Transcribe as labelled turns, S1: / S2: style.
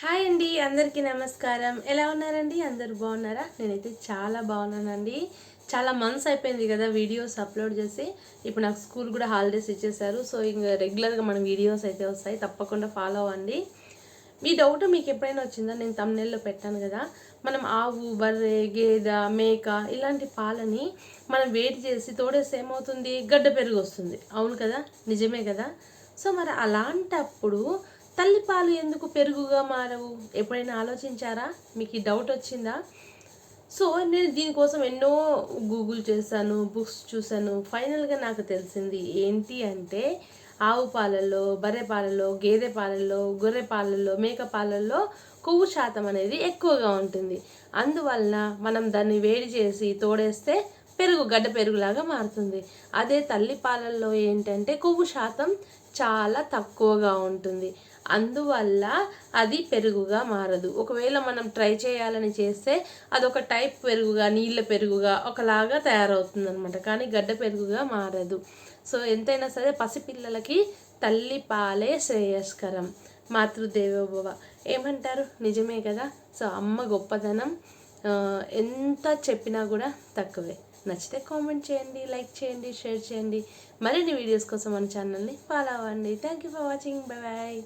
S1: Hi అండి అందరికీ నమస్కారం. ఎలా ఉన్నారండి? అందరు బాగున్నారా? నేనైతే చాలా బాగున్నానండి. చాలా మంత్స్ అయిపోయింది కదా వీడియోస్ అప్లోడ్ చేసి. ఇప్పుడు నాకు స్కూల్ కూడా హాలిడేస్ ఇచ్చేసారు. సో ఇంకా రెగ్యులర్గా మన వీడియోస్ అయితే వస్తాయి. తప్పకుండా ఫాలో అవ్వండి. మీ డౌట్ మీకు ఎప్పుడైనా వచ్చిందా? నేను తమ్నెల్లో పెట్టాను కదా. మనం ఆవు బర్రె గేదె మేక ఇలాంటి పాలని మనం వేడి చేసి తోడేస్తే ఏమవుతుంది? గడ్డ పెరుగు వస్తుంది. అవును కదా? నిజమే కదా? సో మరి అలాంటప్పుడు తల్లిపాలు ఎందుకు పెరుగుగా మారవు? ఎప్పుడైనా ఆలోచించారా? మీకు ఈ డౌట్ వచ్చిందా? సో నేను దీనికోసం ఎన్నో గూగుల్ చేశాను బుక్స్ చూశాను. ఫైనల్గా నాకు తెలిసింది ఏంటి అంటే ఆవు పాలల్లో బర్రె పాలల్లో గేదె పాలల్లో గొర్రె పాలల్లో మేక పాలల్లో కొవ్వు శాతం అనేది ఎక్కువగా ఉంటుంది. అందువలన మనం దాన్ని వేడి చేసి తోడేస్తే పెరుగు గడ్డ పెరుగులాగా మారుతుంది. అదే తల్లి పాలల్లో ఏంటంటే కొవ్వు శాతం చాలా తక్కువగా ఉంటుంది. అందువల్ల అది పెరుగుగా మారదు. ఒకవేళ మనం ట్రై చేయాలని చేస్తే అదొక టైప్ పెరుగుగా నీళ్ళ పెరుగుగా ఒకలాగా తయారవుతుంది అనమాట కానీ గడ్డ పెరుగుగా మారదు. సో ఎంతైనా సరే పసిపిల్లలకి తల్లి పాలే శ్రేయస్కరం మాతృదేవోభవ. ఏమంటారు? నిజమే కదా? సో అమ్మ గొప్పదనం ఎంత చెప్పినా కూడా తక్కువే. నచ్చితే కామెంట్ చేయండి లైక్ చేయండి షేర్ చేయండి. మరిన్ని వీడియోస్ కోసం మన ఛానల్ని ఫాలో అవ్వండి. Thank you for watching bye bye